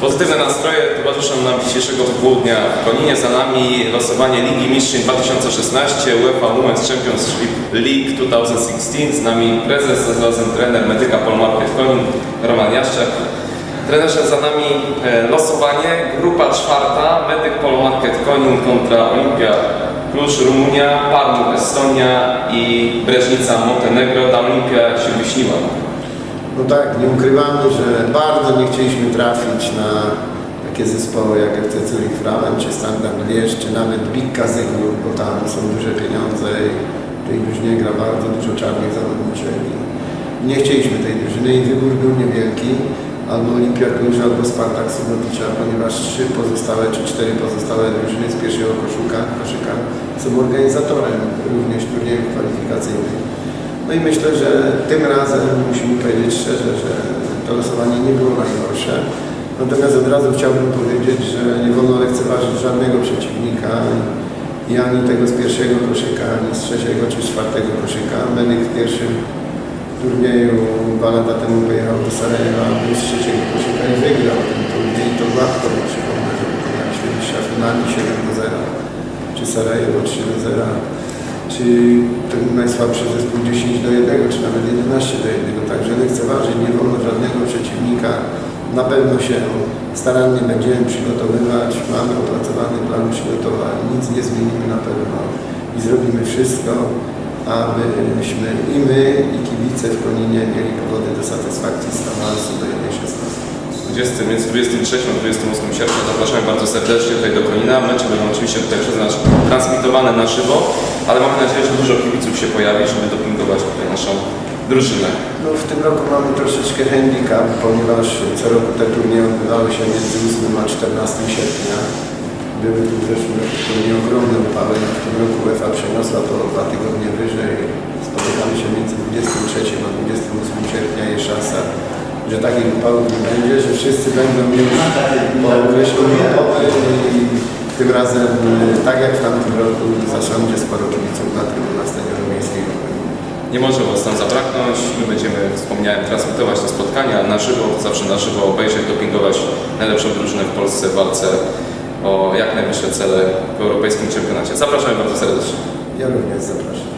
Pozytywne nastroje towarzyszą nam dzisiejszego popołudnia w Koninie. Za nami losowanie Ligi Mistrzeń 2016 UEFA Women's Championship League 2016. Z nami prezes, a zarazem trener Medyka Polmarket Konin, Roman Jaszczak. Trenerze, za nami e, losowanie. Grupa czwarta, Medyk Polmarket Konin kontra Olimpia Klucz Rumunia, Parmu Estonia i Breżnica Montenegro. Ta Olimpia się wyśniła. No tak, nie ukrywamy, że bardzo nie chcieliśmy trafić na takie zespoły jak FC Zurich Frauen, czy Standard Liège, czy nawet Big Kazegur, bo tam są duże pieniądze i tu już nie gra bardzo dużo czarnych zawodniczek. I nie chcieliśmy tej drużyny i wybór był niewielki. Albo Olimpia Klucz, albo Spartak Subotica, ponieważ trzy pozostałe, czy cztery pozostałe drużyny z pierwszego koszyka, koszyka są organizatorem również turniejów kwalifikacyjnych. No i myślę, że tym razem musimy powiedzieć szczerze, że to losowanie nie było najgorsze. Natomiast od razu chciałbym powiedzieć, że nie wolno lekceważyć żadnego przeciwnika i ani tego z pierwszego koszyka, ani z trzeciego czy czwartego koszyka. Medyk w pierwszym turnieju dwa lata temu pojechał do Sarajewa, był z trzeciego koszyka i wygrał ten turniej. To gładko, bo przypomnę, że wykonaliśmy mistrza finalnie 7 do 0, czy Sarajewo 3 do 0 czy ten najsłabszy zespół 10 do 1, czy nawet 11 do 1. Także lekceważyć nie wolno żadnego przeciwnika. Na pewno się starannie będziemy przygotowywać. Mamy opracowany plan przygotowań. Nic nie zmienimy na pewno i zrobimy wszystko, abyśmy i my, i kibice w Koninie mieli powody do satysfakcji z awansu do 1.16. 20, między 23 a 28 sierpnia zapraszamy bardzo serdecznie tutaj do Konina. Mecze będą oczywiście tutaj przez nas transmitowane na żywo, ale mamy nadzieję, że dużo kibiców się pojawi, żeby dopingować tutaj naszą drużynę. No, w tym roku mamy troszeczkę handicap, ponieważ co roku te turnieje odbywały się między 8 a 14 sierpnia. Były tu w zeszłym roku turnieje ogromne upały, w tym roku UEFA przeniosła to dwa tygodnie wyżej. Spotykamy się między 23 a 28 sierpnia. Jest szansa, że takich upałów nie będzie, wszyscy będą mieli po wreszcie gotowe i tym razem, e, tak jak w tamtym roku, zasiądzie sporo kibiców na trybunach stadionu miejskiego. Nie może Was tam zabraknąć. My będziemy, wspomniałem, transmitować te spotkania na żywo, zawsze na żywo obejrzeć, dopingować najlepszą drużynę w Polsce w walce o jak najwyższe cele w europejskim czempionacie. Zapraszamy bardzo serdecznie. Ja również zapraszam.